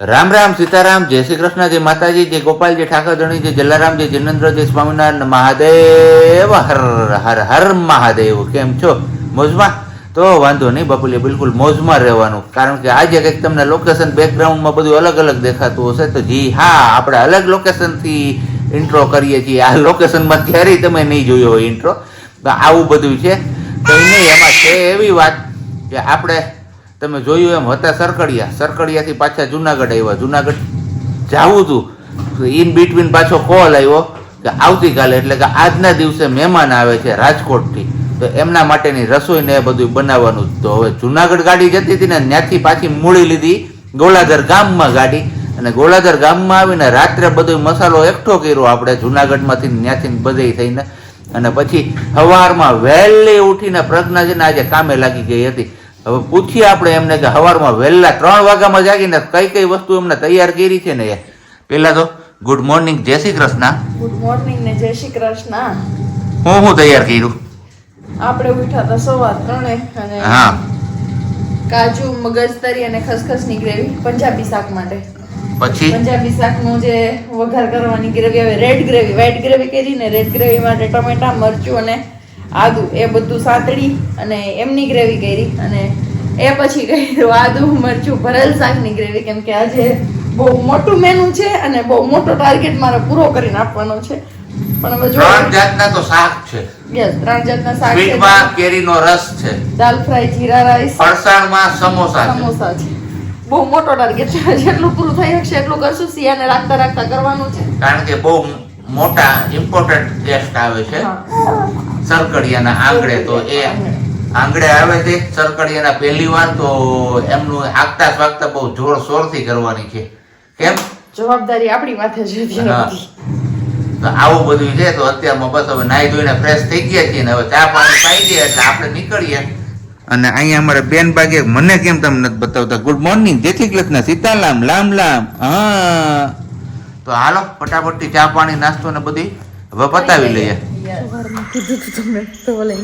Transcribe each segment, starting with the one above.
રામ રામ સીતારામ, જય શ્રી કૃષ્ણ, જય માતાજી, જય ગોપાલજી ઠાકરધણી જય જલારામ, જય જિનેન્દ્ર, જય સ્વામિનારાયણ, મહાદેવ, હર હર હર મહાદેવ. કેમ છો? મોજમાં? તો વાંધો નહીં બાપુલી, બિલકુલ મોજમાં રહેવાનું. કારણ કે આજે કંઈક તમને લોકેશન બેકગ્રાઉન્ડમાં બધું અલગ અલગ દેખાતું હશે તો જી હા, આપણે અલગ લોકેશનથી ઇન્ટ્રો કરીએ છીએ. આ લોકેશનમાં ક્યારેય તમે નહીં જોયો હોય ઇન્ટ્રો આવું બધું છે. તો નહીં, એમાં છે એવી વાત કે આપણે તમે જોયું એમ હતા સરકડિયા. સરકડિયાથી પાછા જુનાગઢ આવ્યા. જુનાગઢ જાવું હતું. ઇન બિટવીન પાછો કોલ આવ્યો કે આવતીકાલે, એટલે કે આજના દિવસે મહેમાન આવે છે રાજકોટથી. તો એમના માટેની રસોઈ ને એ બધું બનાવવાનું તો હવે જુનાગઢ ગાડી જતી હતી ને ત્યાંથી પાછી મૂળી લીધી ગોળાધર ગામમાં ગાડી. અને ગોળાધર ગામમાં આવીને રાત્રે બધો મસાલો એકઠો કર્યો આપણે જુનાગઢમાંથી ત્યાંથી બધે થઈને. અને પછી સવારમાં વહેલી ઉઠીને પ્રજ્ઞાજીને આજે કામે લાગી ગઈ હતી. હવે પૂછીએ આપણે એમને કે સવારમાં વહેલા ત્રણ વાગ્યામાં જાગીને કઈ કઈ વસ્તુ એમને તૈયાર કરી છે ને એ? પેલા તો ગુડ મોર્નિંગ જય શ્રી કૃષ્ણ. ગુડ મોર્નિંગ ને જય શ્રી કૃષ્ણ. હું હું તૈયાર કર્યું? આપણે ઉઠ્યા તો સવા ત્રણે અને હા. કાજુ મગજતરી અને ખસખસની ગ્રેવી પંજાબી શાક માટે. પછી? પંજાબી શાકનું જે વઘાર કરવાની ગ્રેવી આવે રેડ ગ્રેવી વ્હાઈટ ગ્રેવી કરી ને રેડ ગ્રેવી માટે ટમેટા મરચું અને આદુ એ બધું સાંતળી અને એમની ગ્રેવી કરી અને એ પછી કર્યું આદુ મરચું ભરેલ શાકની ગ્રેવી કેમ કે આજે બહુ મોટું મેનુ છે અને બહુ મોટો ટાર્ગેટ મારે પૂરો કરીને આપવાનો છે. પણ હવે જો ત્રણ જાતના તો શાક છે. યસ ત્રણ જાતના શાક છે. સ્વીટમાં કેરીનો રસ છે. Dal fry jeera rice. ફરસાણમાં samosa છે. સમોસા છે. બહુ મોટો ટાર્ગેટ છે. જેટલું પૂરું થઈ શકશે એટલું કરશું સિયાને રાખતા રાખતા કરવાનું છે. કારણ કે બહુ મોટા ઇમ્પોર્ટન્ટ ગેસ્ટ આવે છે. સરકડિયાના આંગળે તો એ આંગળે આવે છે સરકડિયાના પહેલી વાર તો એમનું આગતા સ્વાગતા બહુ જોર શોરથી કરવાની છે. કેમ? જવાબદારી આપણી માથે છે. તો આવું બધું છે તો અત્યારમાં બસ હવે નાહી ધોઈને ફ્રેશ થઈ ગયા છીએ ને હવે ચા પાણી પાઈ ગયા એટલે આપણે નીકળીએ. અને અહીંયા અમારે બેન બાગે મને કેમ તમે નથી બતાવતા? ગુડ મોર્નિંગ જેથી કૃષ્ણ સીતારામ લામ લામ. હા. તો હાલો ફટાફટથી ચા પાણી નાસ્તો ને બધી હવે બતાવી લઈએ. સવારમાં કીધું હતું તમે તો ઓલે.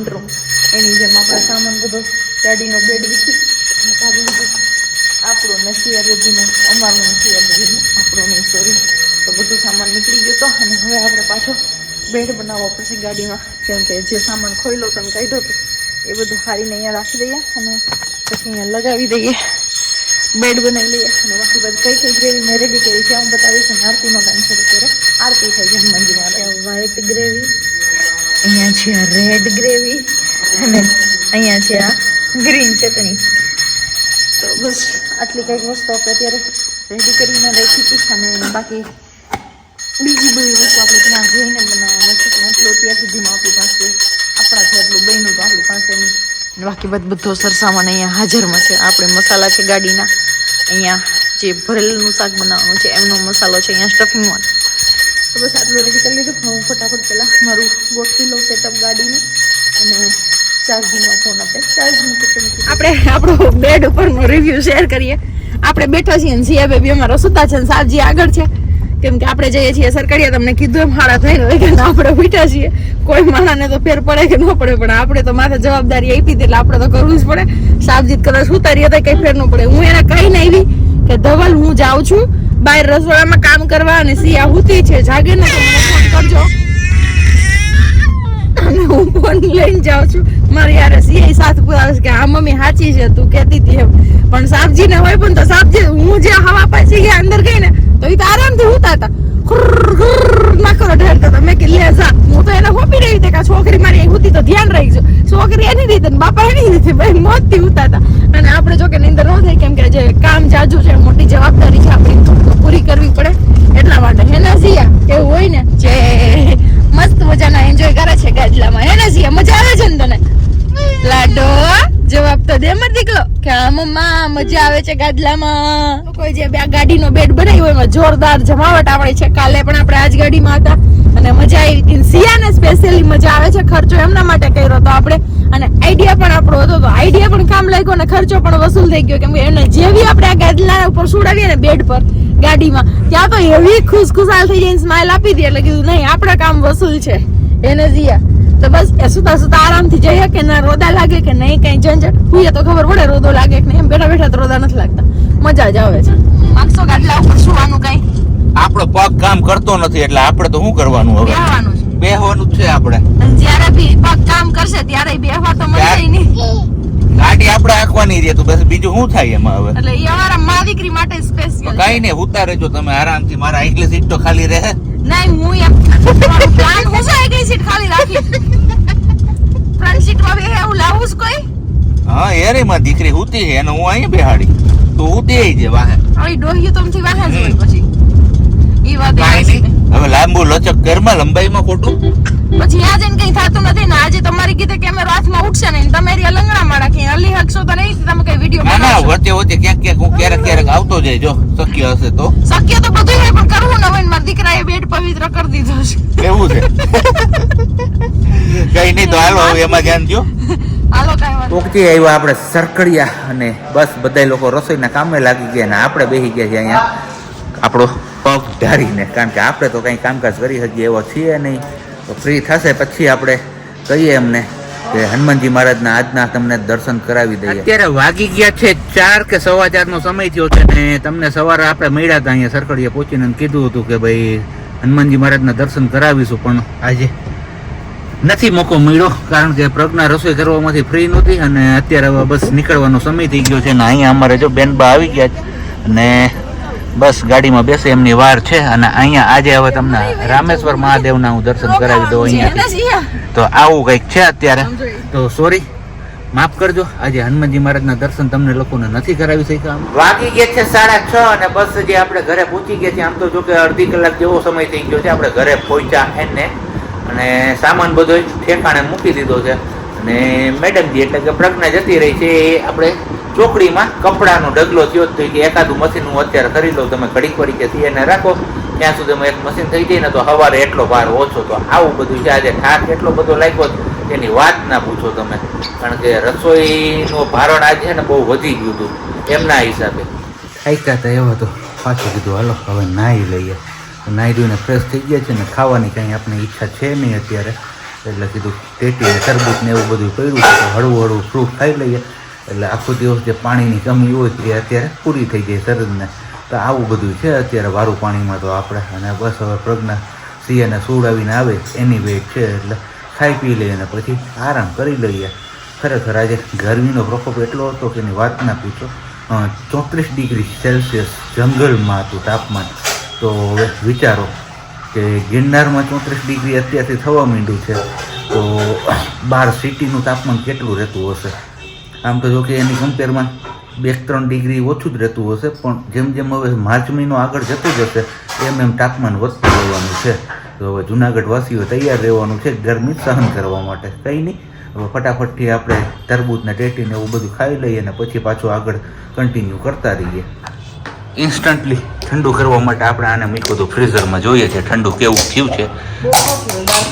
એની જેમ આપણે સામાન બધો ગાડીનો બેડ વીખી અને કાઢી લીધો. આપણું ને અમારું ને સિયા આપણું નહીં સોરી તો બધું સામાન નીકળી ગયો તો અને હવે આપણે પાછો બેડ બનાવવો પડશે ગાડીમાં. કેમ કે જે સામાન ખોઈલો તમે કાઢ્યો તો એ બધું હારીને અહીંયા રાખી દઈએ અને પછી અહીંયા લગાવી દઈએ. બેડ બનાવી લઈએ. અને બાકી બધી કઈ કઈ ગ્રેવી મેં રેડી કરી છે હું બતાવીશ. અને આરતીનો ટાઈમ શરૂ કર્યો આરતી થઈ છે હનુમાનજી મારે વ્હાઈટ ગ્રેવી અહીંયા છે આ રેડ ગ્રેવી અને અહીંયા છે આ ગ્રીન ચટણી. તો બસ, આટલી કંઈક વસ્તુ આપણે અત્યારે રેડી કરીને રાખી હતી અને બાકી બીજી બધી વસ્તુ આપણે ત્યાં જઈને બનાવવાનું છે. એટલું અત્યાર સુધીમાં આપણી પાસે આપણાથી આટલું બન્યું તો આપણી પાસે નહીં બાકી બધું સરસામાન અહીંયા હાજરમાં છે. આપણે મસાલા છે ગાડીના. અહીંયા જે ભરેલું શાક બનાવવાનું છે, એમનો મસાલો છે અહીંયા સ્ટફિંગમાં તો બસ આટલું રેડી કરી લીધું. હું ફટાફટ પહેલાં મારું ગોઠવી લઉં સેટઅપ ગાડીને અને ચાર્જિંગમાં ફોન આપે. ચાર્જ મૂકી આપણે આપણો બેડ ઉપરનો રિવ્યૂ શેર કરીએ. આપણે બેઠા છીએ ને સિયા બેબી અમારો સુતા છે ને સાવજી આગળ છે. કેમ કે આપણે જઈએ છીએ સરકારીયા તમને કીધું એમ હાડા થઈને કે આપણે બેઠા છીએ. કોઈ માણાને તો ફેર પડે કે ન પડે, પણ આપણે તો માથે જવાબદારી આપી હતી એટલે આપણે તો કરવું જ પડે. સાબજીત કદાચ ઉતારી હતા કંઈ ફેર ન પડે. હું એને કઈ નહીં આવી કે ધવલ, હું જાઉં છું. બહાર રસોડામાં કામ કરવા અને સિયા હુતી છે. જાગે ને મને ફોન કરજો. અને હું ફોન લઈને જાઉં છું. મારી યાર સિયાઈ સાથ પુરાવે છે કે હા મમ્મી સાચી છે તું કહેતી હતી એમ. પણ સાબજી ને હોય પણ તો સાબજી હું જે હવા પાછી ગયા અંદર ગઈ ને તો એ તો આરામથી હુતા હતા. ખુર્ર, ખુર ના કરો ઢેરતા હતા મેં કે લે જા. હું તો એને હોપી રહી હતી કે છોકરી મારી હુતી તો ધ્યાન રાખજો. છોકરી એની રીતે બાપા એની રીતે ભાઈ મોતથી હતા અને આપણે જો કે નિંદર ન થાય, કેમ કે જે કામ જાજુ છે, મોટી જવાબદારી છે, આપણી પૂરી કરવી પડે. એટલા માટે હે ને સિયા, એવું હોય ને, જે મસ્ત મજાના એન્જોય કરે છે ગાડલામાં હે ને સિયા, મજા આવે છે ને તને? લાડો, જવાબ તો દે મર દીકલો કે હા મજા આવે છે ગાડલામાં કોઈ જે બે ગાડીનો બેડ બનાવ્યો એમાં જોરદાર જમાવટ આવડે છે. કાલે પણ આપણે આજ ગાડીમાં હતા. અને મજા આવી હતી. સિયાને સ્પેશિયલી મજા આવે છે ખર્ચો એમના માટે કર્યો તો આપણે અને આઈડિયા પણ આપણો હતો તો આઈડિયા પણ કામ લાગ્યો અને ખર્ચો પણ વસૂલ થઈ ગયો કેમ કે એને જેવી આપણે આ ગાદલા ઉપર સુડાવીએ ને બેડ પર ગાડીમાં ત્યાં તો એવી ખુશખુશાલ થઈ જઈને સ્માઇલ આપી દે એટલે કીધું નહીં આપણા કામ વસૂલ છે. એને જીયા. તો બસ એ સુતા સુતા આરામથી જઈએ કે ના રોદા લાગે કે નહીં કઈ ઝંઝટ. હુઈએ તો ખબર પડે રોદો લાગે કે નહીં. એમ બેઠા બેઠા તો રોદા નથી લાગતા. મજા જ આવે છે. માગશો ગાદલા ઉપર સુવાનું કઈ? આપણો પગ કામ કરતો નથી એટલે આપણે તો શું કરવાનું હવે? બેહવાનું છે આપણે. જ્યારે ભી પગ કામ કરશે ત્યારે બેહવા તો મળશે નહીં. ગાડી આપણે આંકવાની રહે તો બસ બીજું શું થાય એમાં હવે? એટલે એ અમારા મા દીકરી માટે સ્પેશિયલ કઈ નહીં ઉતારે જો તમે આરામથી મારા એકલી સીટ તો ખાલી રહે. નહીં હું એમ પ્લાન હું છે એકલી સીટ ખાલી રાખી. ફ્રન્ટ સીટમાં બે હું લાવું છું કોઈ? હા એરે માં દીકરી હુતી છે અને હું અહીંયા બેહાડી. તો હુતી જ વાહે. આવી ડોહ્યું તમથી વાહે જ પછી. ઈ વાત નહીં. હવે લાંબુ લચક ઘરમાં લંબાઈમાં ખોટું? પછી આ જઈને કઈ થતું નથી ને આજે તમારી કીધે કેમેરો હાથમાં ઉઠશે નહીં તમે એરિયા લંગણા મારા અલી હલી હકશો તો નહીં તમે કઈ વીડિયો ના ના વચ્ચે વચ્ચે ક્યાંક ક્યાંક હું ક્યારેક ક્યારેક આવતો જાય જો શક્ય હશે તો. શક્ય તો બધું હોય પણ કરવું ન હોય ને મારા દીકરાએ બેડ પવિત્ર કરી દીધો છે. એવું છે? કઈ નહીં તો હાલો હવે એમાં ધ્યાન દો હાલો કાંઈ વાંધો પોકતી આવ્યા આપણે સરકડિયા અને બસ બધા લોકો રસોઈના કામે લાગી ગયા ને આપણે બેસી ગયા છે અહીંયા. આપણો પગ ધારીને. કારણ કે આપણે તો કંઈ કામકાજ કરી શકીએ એવો છીએ નહીં. તો ફ્રી થશે પછી આપણે કહીએ એમને કે હનુમાનજી મહારાજના આજના તમને દર્શન કરાવી દઈએ. અત્યારે વાગી ગયા છે ચાર કે સવા ચાર નો સમય થયો છે ને તમને સવારે આપણે મળ્યા હતા અહીંયા સરકડીએ પહોંચીને કીધું હતું કે ભાઈ હનુમાનજી મહારાજના દર્શન કરાવીશું, પણ આજે નથી મોકો મળ્યો, કારણ કે પ્રજ્ઞા રસોઈ કરવામાંથી ફ્રી નહોતી અને અત્યારે હવે બસ નીકળવાનો સમય થઈ ગયો છે ને અહીંયા અમારે જો બેનબા આવી ગયા અને બસ ગાડીમાં બેસે એમની વાર છે અને અહીંયા આજે હવે તમને રામેશ્વર મહાદેવના હું દર્શન કરાવી દઉં અહીંયા. તો આવું કંઈક છે અત્યારે. તો સોરી માફ કરજો આજે હનુમાનજી મહારાજના દર્શન તમને લોકોને નથી કરાવી શક્યા વાગી ગયા છે સાડા છ અને બસ જે આપણે ઘરે પહોંચી ગયા છે આમ તો જો કે અડધી કલાક જેવો સમય થઈ ગયો છે આપણે ઘરે પહોંચ્યા એને. અને સામાન બધો ઠેકાણે મૂકી દીધો છે. અને મેડમજી એટલે કે પ્રજ્ઞા જતી રહી છે એ આપણે ચોકડીમાં કપડાનો ડગલો થયો તો કે એકાદું મશીન હું અત્યારે કરી લઉં, તમે ઘડીક વળી કે એને રાખો. ત્યાં સુધી એક મશીન થઈ જાય ને તો સવારે એટલો ભાર ઓછો તો આવું બધું છે, આજે થાક એટલો બધો લાગ્યો એની વાત ના પૂછો તમે. કારણ કે રસોઈનું ભારણ આજે ને બહુ વધી ગયું હતું. એમના હિસાબે. ખાઈકા તો એવા તો પાછું કીધું, હાલો, હવે નાહી લઈએ. નાહી ધોઈને ફ્રેશ થઈ ગયા છે ને ખાવાની કંઈ આપણે ઈચ્છા છે નહીં અત્યારે. એટલે કીધું ટેટી તરબૂચ ને એવું બધું કર્યું હળવું હળવું ફ્રૂટ ખાઈ લઈએ. એટલે આખો દિવસ જે પાણીની કમી હોય એ અત્યારે પૂરી થઈ જાય શરીરને. તો આવું બધું છે અત્યારે વારું પાણીમાં તો આપણે. અને બસ હવે પ્રજ્ઞા સિંહને સુવડાવીને આવે, એની વેટ છે એટલે ખાઈ પી લઈએ અને પછી આરામ કરી લઈએ. ખરેખર આજે ગરમીનો પ્રકોપ એટલો હતો કે એની વાત ના પૂછો. ચોત્રીસ ડિગ્રી સેલ્સિયસ જંગલમાં હતું તાપમાન. તો હવે વિચારો કે ગિરનારમાં ચોત્રીસ ડિગ્રી અત્યારથી થવા માંડ્યું છે, તો બાર સિટીનું તાપમાન કેટલું રહેતું હશે? આમ તો જોકે એની કમ્પેરમાં બે ત્રણ ડિગ્રી ઓછું જ રહેતું હશે, પણ જેમ જેમ હવે માર્ચ મહિનો આગળ જતો જશે, એમ એમ તાપમાન વધતું રહેવાનું છે. તો હવે જુનાગઢ વાસીઓ તૈયાર રહેવાનું છે ગરમી સહન કરવા માટે. કંઈ નહીં, હવે ફટાફટથી આપણે તરબૂચને, ટેટીને એવું બધું ખાઈ લઈએ અને પછી પાછું આગળ કન્ટિન્યુ કરતા રહીએ. ઇન્સ્ટન્ટલી ઠંડુ કરવા માટે આપણે આને મૂક્યું હતું ફ્રીઝરમાં જોઈએ છે. ઠંડુ કેવું થયું છે?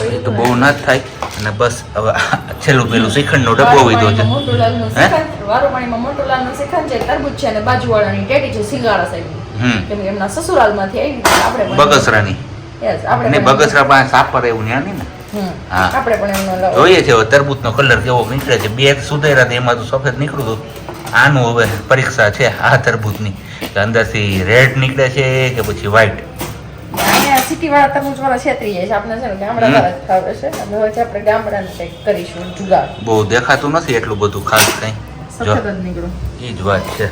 એ તો બહુ ના થાય. અને બસ હવે છેલ્લું પેલું શ્રીખંડનો ડબ્બો વીધો છે. હે? વારોપાણીમાં મોટુલાલનું શ્રીખંડ છે તરબૂચ છે અને બાજુવાળાની ટેટી છે સિંગાળા સાઈડની. હમ. કેમ કે એમના સસુરાલમાંથી આવી આપણે બગસરાની. Yes, આપણે બગસરા પાસે સાપર એવું ન્યા નહીં ને? હા. આપણે પણ જોઈએ છે તરબૂચનો કલર કેવો નીકળે છે. બે સુધાર્યા એમાં તો સફેદ નીકળ્યું હતું. આનું હવે પરીક્ષા છે આ તરબૂચની. કે અંદરથી રેડ નીકળે છે કે પછી વ્હાઈટ સિટી વાળા તરબૂચ વાળા છેતરી જાય છે આપણે છે ને ગામડા વાળા ખાવે છે. એટલે હવે આપણે ગામડાનું કંઈક કરીશું જુગાડ બહુ દેખાતું નથી એટલું બધું ખાસ કંઈ? જો. જ નીકળું. એ જ વાત છે.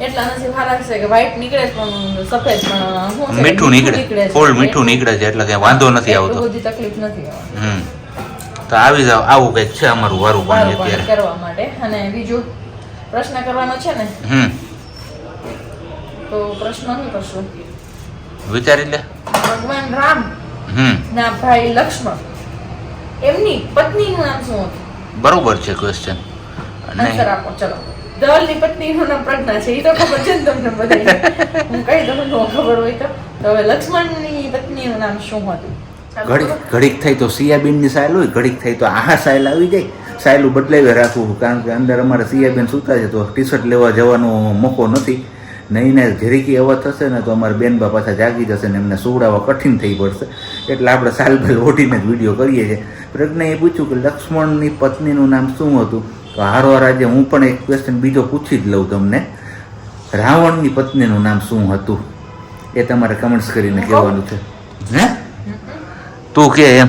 એટલા નથી સારા છે કે વ્હાઈટ નીકળે પણ સફેદ પણ મીઠું નીકળે. ફૂલ મીઠું નીકળે છે એટલે કઈ વાંધો નથી આવતો. બધી તકલીફ નથી હમ. તો આવી જાવ આવું કંઈક છે અમારું વારું પાણી અત્યારે. કરવા માટે. અને બીજું પ્રશ્ન કરવાનો છે ને. હમ. તો પ્રશ્ન શું કરશું. વિચારી લે ભગવાન રામ હમ. ના ભાઈ લક્ષ્મણ એમની પત્નીનું નામ શું હતું? બરોબર છે ક્વેશ્ચન આન્સર આપો ચલો. ધવલની પત્નીનું નામ પ્રજ્ઞા છે એ તો ખબર છે ને તમને બધાને. હું કહી દઉં નો ખબર હોય તો. તો હવે લક્ષ્મણની પત્નીનું નામ શું હતું? ઘડીક ઘડીક થઈ તો સિયાબેનની સાયલ હોય ઘડીક થઈ તો આહા સાયલ આવી જાય. સાયલું બદલાવી રાખવું કારણ કે અંદર અમારે સિયાબેન સૂતા છે તો ટી શર્ટ લેવા જવાનો મોકો નથી. નહીં ને જરીકી અવાજ થશે ને તો અમારે બેનબા પાછા જાગી જશે ને એમને સુવડાવવા કઠિન થઈ પડશે. એટલે આપણે સાલ ભેલ ઓઢીને જ વીડિયો કરીએ છીએ. પ્રજ્ઞાએ પૂછ્યું કે લક્ષ્મણની પત્નીનું નામ શું હતું? તો હારો આજે હું પણ એક ક્વેશ્ચન બીજો પૂછી જ લઉં તમને. રાવણની પત્નીનું નામ શું હતું? એ તમારે કમેન્ટ્સ કરીને કહેવાનું છે. હે? તું કે એમ?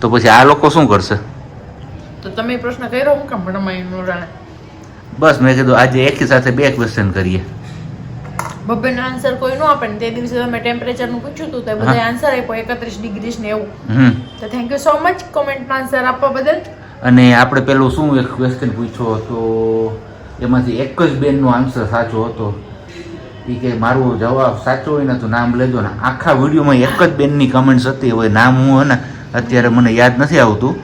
તો પછી આ લોકો શું કરશે? તો તમે પ્રશ્ન કર્યો હું કામ નોરાણે બસ મેં કીધું આજે એકી સાથે બે ક્વેશ્ચન કરીએ. બબ્બેનો આન્સર કોઈ ન આપે ને તે દિવસે તમે ટેમ્પરેચરનું પૂછ્યું હતું તો બધા આન્સર આપ્યો એકત્રીસ ડિગ્રી ને એવું. તો થેન્ક યુ સો મચ કોમેન્ટમાં આન્સર આપવા બદલ. અને આપણે પેલું શું એક ક્વેશ્ચન પૂછ્યો હતો? એમાંથી એક જ બેનનો આન્સર સાચો હતો. એ કે મારો જવાબ સાચો હોય ને તો નામ લેજો ને. આખા વિડીયોમાં એક જ બેનની કમેન્ટ્સ હતી હવે નામ હું ને અત્યારે મને યાદ નથી આવતું.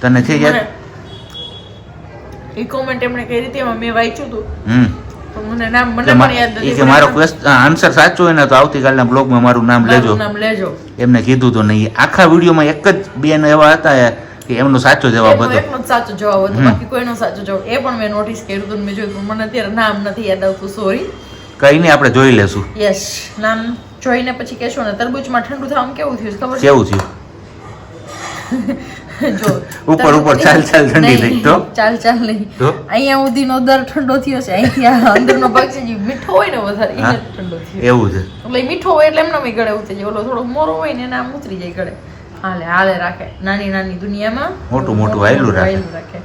તને છે યાદ? એ કોમેન્ટ એમણે કરી હતી એમાં મેં વાંચ્યું હતું. મને નામ મને પણ યાદ એ નથી કે મારો ક્વેશ્ચન આન્સર સાચો હોય ને તો આવતીકાલના બ્લોગમાં મારું નામ લેજો. નામ લેજો. એમને કીધું તો નહીં. આખા વિડીયોમાં એક જ બેન એવા હતા કે એમનો સાચો જવાબ હતો. એકનો સાચો જવાબ હતો બાકી કોઈનો સાચો જવાબ એ પણ મેં નોટિસ કર્યું હતું મેં જોયું. મને અત્યારે નામ નથી યાદ આવતું સોરી કઈ નહીં આપણે જોઈ લેશું. યસ નામ જોઈને પછી કહેશો ને તરબૂચમાં ઠંડુ થવામાં કેવું થયું ખબર કેવું થયું? જો ઉપર ઉપર ચાલ ચાલ ઠંડી થઈ તો. ચાલ ચાલ નહીં. અહીંયા સુધીનો દર ઠંડો થયો છે. અહીંથી અંદર અંદરનો ભાગ છે જે મીઠો હોય ને વધારે એ ઠંડો થયો. એવું છે. એટલે મીઠો હોય એટલે એમનો ગળે ઉતરી જાય. ઓલો થોડો મોરો હોય ને એને આમ ઉતરી જાય ગળે. હાલે હાલે રાખે. નાની નાની દુનિયામાં મોટું મોટું હાયલું રાખે.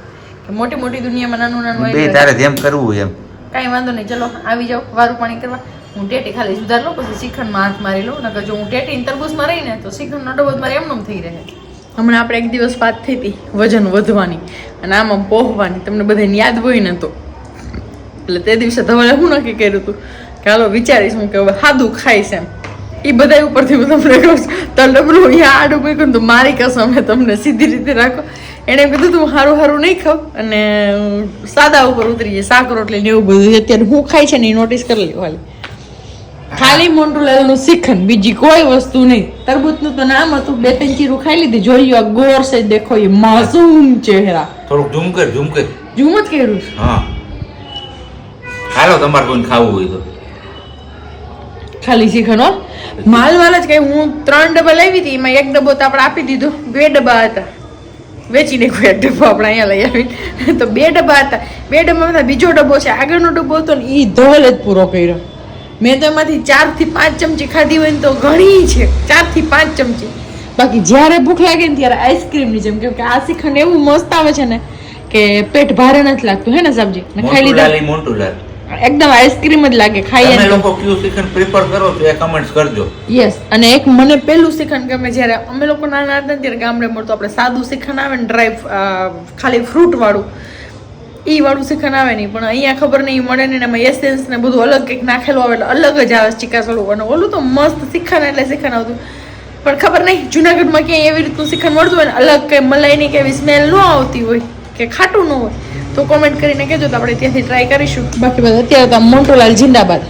કે મોટી મોટી દુનિયામાં નાનું નાનું બે તારે જેમ કરવું એમ. કાંઈ વાંધો નહીં ચલો આવી જાઓ વારું પાણી કરવા. હું ટેટી ખાલી સુધાર લઉં પછી શ્રીખંડમાં હાથ મારી લઉં. નકર જો હું ટેટી ને તરબૂચમાં રહીને તો શ્રીખંડનો ડબો મારે એમનેમ થઈ રહે. હમણાં આપણે એક દિવસ વાત થઈ હતી વજન વધવાની અને આમાં પોહવાની. તમને બધાને યાદ હોય ને તો. એટલે તે દિવસે તમારે હું નક્કી કર્યું હતું કે હાલો વિચારીશ હું કે હવે સાદું ખાઈશ એમ. એ બધા ઉપરથી હું તમને કહું તો ડબલું અહીંયા આડું મૂક્યું તો મારી કસમ મેં તમને સીધી રીતે રાખો. એણે કીધું તું સારું સારું નહીં ખાવ. અને સાદા ઉપર ઉતરી જાય શાક રોટલી ને એવું બધું અત્યારે હું ખાઈ છે ને એ નોટિસ કરી લ્યો ખાલી ખાલી નું શીખન બીજી કોઈ વસ્તુ નહીં. તરબૂચનું તો નામ હતું બે ત્રણ ચીરું ખાઈ લીધી. જોયું આ ગોર છે દેખો એ માસૂમ ચહેરા. થોડુંક ઝૂમ કર ઝૂમ કર. ઝૂમ જ કર્યું હા. હાલો તમારે કોઈને ખાવું હોય તો. ખાલી હો. માલ માલ જ કઈ હું ત્રણ ડબ્બા લાવી હતી એમાં એક ડબ્બો તો આપણે આપી દીધો. બે ડબ્બા હતા. વેચી કોઈ એક ડબ્બો આપણે અહીંયા લઈ આવી તો બે ડબ્બા હતા. બે ડબ્બામાં બીજો ડબ્બો છે આગળનો ડબ્બો હતો ને એ ધોલ જ પૂરો કર્યો. મેં તો એમાંથી ચારથી પાંચ ચમચી ખાધી હોય ને તો ઘણી છે. ચારથી પાંચ ચમચી. બાકી જ્યારે ભૂખ લાગે ને ત્યારે આઈસ્ક્રીમની જેમ કેમ કે આ શ્રીખંડ એવું મસ્ત આવે છે ને કે પેટ ભારે નથી લાગતું હે ને સબ્જી? ખાઈ લીધા એકદમ આઈસ્ક્રીમ જ લાગે ખાઈએ તમે લોકો કયું શ્રીખંડ પ્રિફર કરો તો એ કમેન્ટ્સ કરજો. યસ અને એક મને પેલું શ્રીખંડ ગમે જ્યારે અમે લોકો નાના હતા ત્યારે ગામડે મળતો આપણે સાદું શ્રીખંડ આવે ને ડ્રાય ખાલી ફ્રૂટ વાળું. ઈ વાળું શીખન આવે નહીં. પણ અહીંયા ખબર નહીં મળે ને એમાં એસેન્સ ને બધું અલગ કંઈક નાખેલું આવે એટલે અલગ જ આવે ચીકાસ વાળું અને ઓલું તો મસ્ત શીખન એટલે શીખન આવતું. પણ ખબર નહીં, જુનાગઢમાં ક્યાંય એવી રીતનું શીખન મળતું હોય ને, અલગ કંઈ મલાઈની કે એવી સ્મેલ ન આવતી હોય કે ખાટું ન હોય, તો કોમેન્ટ કરીને કહેજો તો આપણે ત્યાંથી ટ્રાય કરીશું. બાકી બધા અત્યારે તો મોટોલાલ જિંદાબાદ.